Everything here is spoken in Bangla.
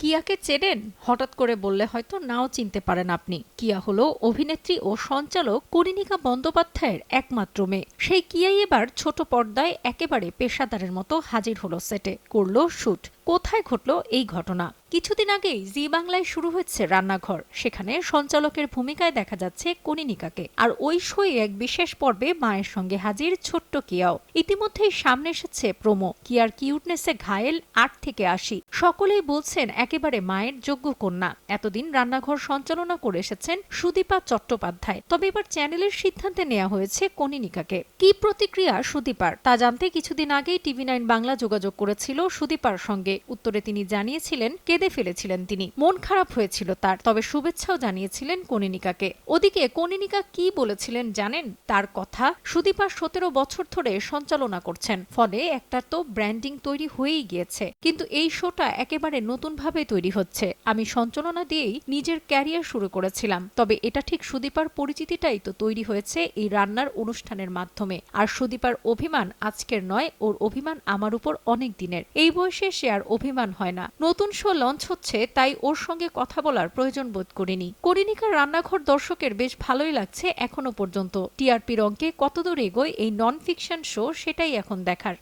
কিয়াকে চেনেন? হঠাৎ করে বললে হয়তো নাও চিনতে পারেন আপনি। কিয়া হলো অভিনেত্রী ও সঞ্চালক করিনিকা বন্দ্যোপাধ্যায়ের একমাত্র মেয়ে। সেই কিয়াই এবার ছোট পর্দায় একেবারে পেশাদারের মতো হাজির হলো সেটে। করল শ্যুট কোথায় ঘটল এই ঘটনা? কিছুদিন আগেই জি বাংলায় শুরু হচ্ছে রান্নাঘর। সেখানে সঞ্চালকের ভূমিকায় দেখা যাচ্ছে কনিনিকাকে আর ওই শোয়ে এক বিশেষ পর্বে মায়ের সঙ্গে হাজির ছোট্ট কিয়াও। ইতিমধ্যেই সামনে এসেছে প্রোমো। কিয়ার কিউটনেসে ঘায়েল আট থেকে আশি। সকলেই বলছেন একেবারে মায়ের যোগ্য কন্যা। এতদিন রান্নাঘর সঞ্চালনা করে এসেছেন সুদীপা চট্টোপাধ্যায়। তবে এবার চ্যানেলের সিদ্ধান্তে নেওয়া হয়েছে কনিনিকাকে কি প্রতিক্রিয়া সুদীপার? তা জানতে কিছুদিন আগেই টিভি নাইন বাংলা যোগাযোগ করেছিল সুদীপার সঙ্গে। উত্তরে তিনি জানিয়েছিলেন কেঁদে ফেলেছিলেন তিনি। মন খারাপ হয়েছিল তার, তবে শুভেচ্ছাও জানিয়েছিলেন কনিনিকাকে ওদিকে কনিনিকা কি বলেছিলেন জানেন? তার কথা সুদীপা সতেরো বছর ধরে সঞ্চালনা করছেন, ফলে একটা তো ব্র্যান্ডিং তৈরি হয়েই গিয়েছে। কিন্তু এই শোটা একেবারে নতুনভাবে তৈরি হচ্ছে। আমি সঞ্চালনা দিয়েই নিজের ক্যারিয়ার শুরু করেছিলাম, তবে এটা ঠিক সুদীপার পরিচিতিটাই তো তৈরি হয়েছে এই রান্নার অনুষ্ঠানের মাধ্যমে। আর সুদীপার অভিমান আজকের নয়, ওর অভিমান আমার উপর অনেক দিনের। এই বয়সে সে আর অভিমান হয় না। নতুন শো লঞ্চ হচ্ছে, তাই ওর সঙ্গে কথা বলার প্রয়োজন বোধ করিনি। করিনিকার রান্নাঘর দর্শকের বেশ ভালোই লাগছে এখনও পর্যন্ত। টিআরপির অঙ্কে কতদূর এগোয় এই নন ফিকশন শো সেটাই এখন দেখার।